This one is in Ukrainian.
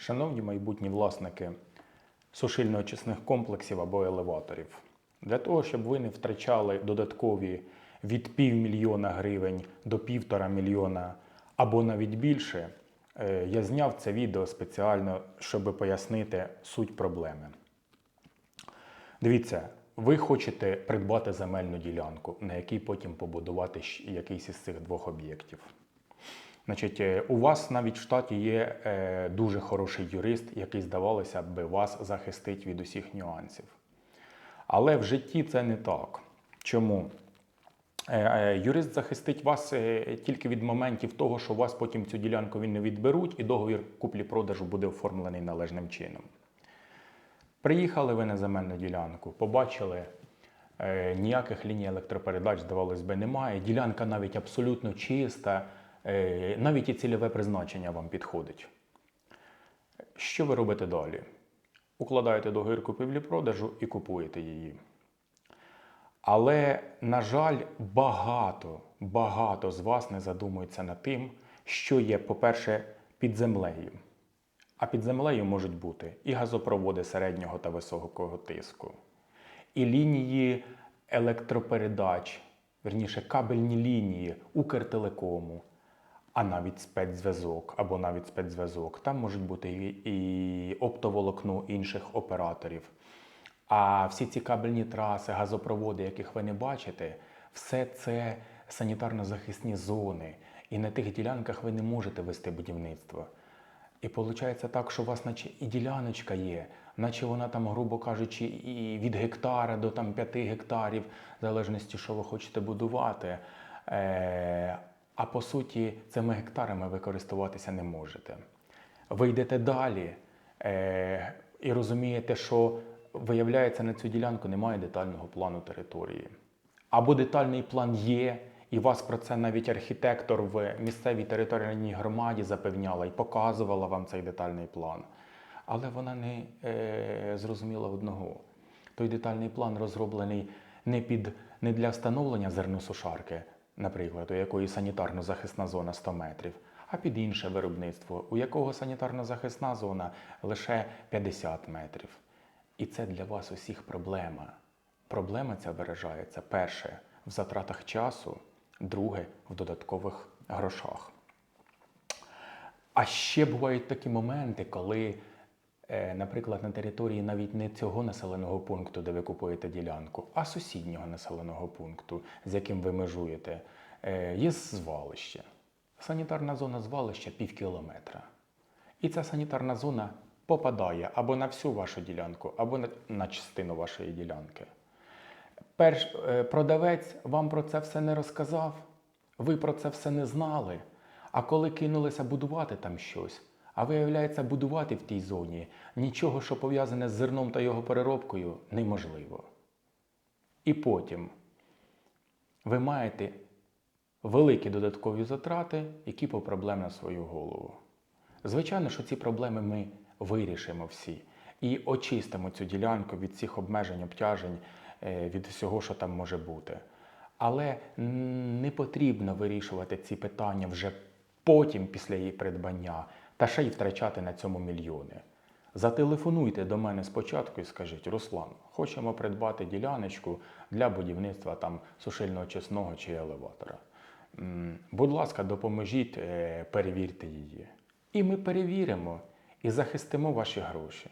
Шановні майбутні власники сушильно-очисних комплексів або елеваторів, для того, щоб ви не втрачали додаткові від півмільйона гривень до півтора мільйона або навіть більше, е, я зняв це відео спеціально, щоб пояснити суть проблеми. Дивіться, ви хочете придбати земельну ділянку, на якій потім побудувати якийсь із цих двох об'єктів. Значить, е, у вас навіть в штаті є е, дуже хороший юрист, який, здавалося б, вас захистить від усіх нюансів. Але в житті це не так. Чому? Е, Юрист захистить вас тільки від моментів того, що вас потім цю ділянку він не відберуть, і договір куплі-продажу буде оформлений належним чином. Приїхали ви на земельну ділянку, побачили, ніяких ліній електропередач, здавалось би, немає. Ділянка навіть абсолютно чиста, навіть і цільове призначення вам підходить. Що ви робите далі? Укладаєте договір купівлі-продажу і купуєте її. Але, на жаль, багато, багато з вас не задумується над тим, що є, по-перше, під землею. А під землею можуть бути і газопроводи середнього та високого тиску, і лінії електропередач, верніше кабельні лінії Укртелекому, а навіть спецзв'язок або навіть спецзв'язок. Там можуть бути і, оптоволокно інших операторів. А всі ці кабельні траси, газопроводи, яких ви не бачите, все це санітарно-захисні зони. І на тих ділянках ви не можете вести будівництво. І виходить так, що у вас наче і діляночка є, наче вона там, грубо кажучи, і від гектара до там 5 гектарів, в залежності, що ви хочете будувати. А по суті, цими гектарами ви користуватися не можете. Ви йдете далі е, і розумієте, що виявляється, на цю ділянку немає детального плану території. Або детальний план є, і вас про це навіть архітектор в місцевій територіальній громаді запевняла і показувала вам цей детальний план. Але вона не е, зрозуміла одного. Той детальний план розроблений не, під, не для встановлення зерносушарки, наприклад, у якої санітарно-захисна зона 100 метрів, а під інше виробництво, у якого санітарно-захисна зона лише 50 метрів. І це для вас усіх проблема. Проблема ця виражається перше в затратах часу, друге в додаткових грошах. А ще бувають такі моменти, коли, наприклад, на території навіть не цього населеного пункту, де ви купуєте ділянку, а сусіднього населеного пункту, з яким ви межуєте, е, є звалище. Санітарна зона звалища пів кілометра. І ця санітарна зона попадає або на всю вашу ділянку, або на, на частину вашої ділянки. Перш е, продавець вам про це все не розказав, ви про це все не знали. А коли кинулися будувати там щось, а виявляється, будувати в тій зоні нічого, що пов'язане з зерном та його переробкою, неможливо. І потім ви маєте великі додаткові затрати, які по проблем на свою голову. Звичайно, що ці проблеми ми вирішимо всі і очистимо цю ділянку від цих обмежень, обтяжень, е, від всього, що там може бути. Але не потрібно вирішувати ці питання вже потім, після її придбання, та ще й втрачати на цьому мільйони. Зателефонуйте до мене спочатку і скажіть, Руслан, хочемо придбати діляночку для будівництва там сушильного чесного чи елеватора. Будь ласка, допоможіть, е, перевірте її. І ми перевіримо і захистимо ваші гроші.